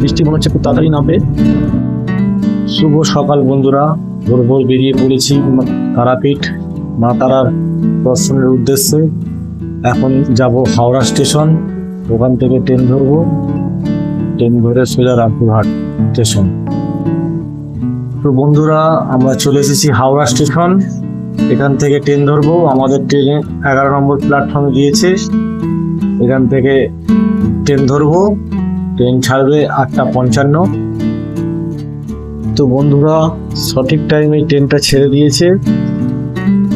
বৃষ্টি মনে হচ্ছে খুব তাড়াতাড়ি নামবে। শুভ সকাল বন্ধুরা। ভোর ভোর বেরিয়ে পড়েছি তারাপীঠ মা তারার দর্শনের উদ্দেশ্যে। এখন যাব হাওড়া স্টেশন। ওখান থেকে ট্রেন ধরবো। ট্রেন ধরে সোজা রামপুরহাট স্টেশন। তো বন্ধুরা, আমরা চলে এসেছি হাওড়া স্টেশন। এখান থেকে ট্রেন ধরবো, আমাদের ট্রেনে এগারো নম্বর প্ল্যাটফর্মে গিয়েছে এখান থেকে ট্রেন ধরবো ট্রেন ছাড়বে আটটা পঞ্চান্ন। তো বন্ধুরা, সঠিক টাইমে ট্রেনটা ছেড়ে দিয়েছে।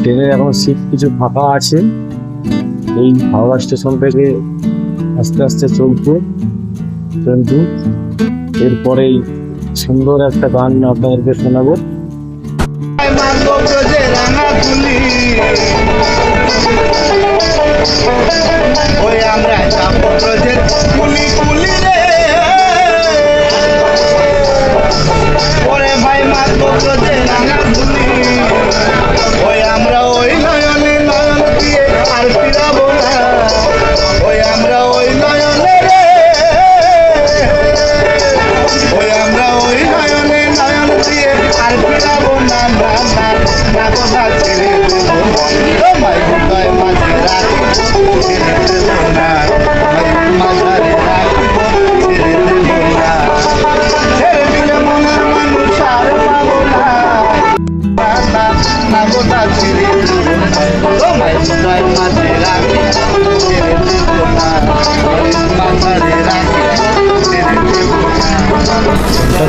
ট্রেনের এখন সিট কিছু ফাঁকা আছে। এই হাওড়া স্টেশন থেকে আস্তে আস্তে চলবে ট্রেনটি এরপরেই সুন্দর একটা গান আপনাদেরকে শোনাবো। আমরা যাব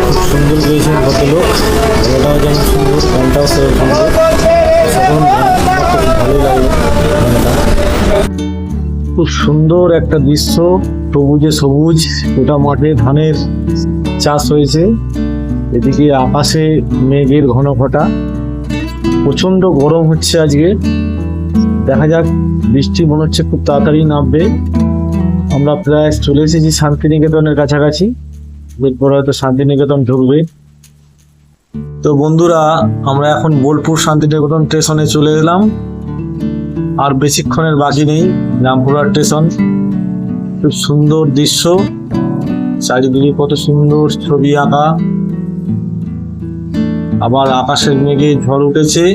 খুব সুন্দর গেয়েছেন ভদ্রলোক। ওটাও যেমন সুন্দর গানটাও সেরকম সুন্দর খুব সুন্দর একটা দৃশ্য। সবুজে সবুজ, গোটা মাঠে ধানের চাষ হয়েছে। এদিকে আকাশে মেঘের ঘন ঘটা। প্রচণ্ড গরম হচ্ছে আজকে। দেখা যাক, বৃষ্টি মনে হচ্ছে খুব তাড়াতাড়ি নামবে। আমরা প্রায় চলে এসেছি শান্তিনিকেতনের কাছাকাছি। এরপর হয়তো শান্তিনিকেতন ঢুকবে। তো বন্ধুরা, আমরা এখন বোলপুর শান্তিনিকেতন স্টেশনে চলে এলাম। আর বেশিক্ষণের বাকি নেই। রামপুরহাট স্টেশন। খুব সুন্দর দৃশ্য। চারিদিকে কত সুন্দর ছবি আঁকা। আবার আকাশের মেঘে ঝড় উঠেছে।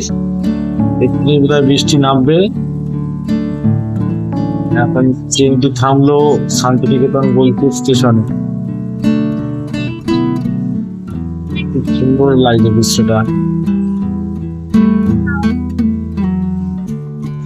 এক্ষুনি বোধহয় বৃষ্টি নামবে। এখন ট্রেনটি থামলো শান্তিনিকেতন বোলপুর স্টেশনে। খুব সুন্দর লাগছে দৃশ্যটা।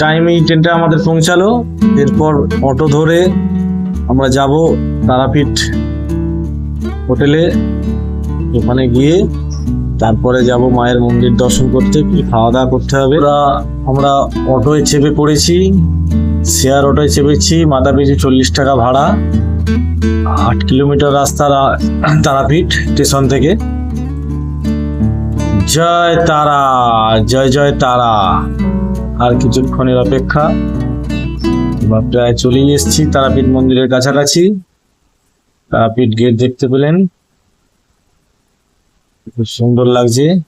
টাইমে ট্রেনটা আমাদের পৌঁছালো, এরপর অটো ধরে আমরা যাব তারাপীঠ হোটেলে। ওখানে গিয়ে তারপরে যাব মায়ের মন্দির দর্শন করতে, কি খাওয়া দাওয়া করতে হবে। আমরা অটোয় চেপে পড়েছি, শেয়ার অটোয় চেপেছি, মাথা পিছু চল্লিশ টাকা ভাড়া, আট কিলোমিটার রাস্তা তারাপীঠ স্টেশন থেকে। জয় তারা, জয় জয় তারা। আর কিছুক্ষণের অপেক্ষা। বা প্রায় চলেই এসেছি তারাপীঠ মন্দিরের কাছাকাছি। তারাপীঠ গেট দেখতে পেলেন। খুব সুন্দর লাগছে।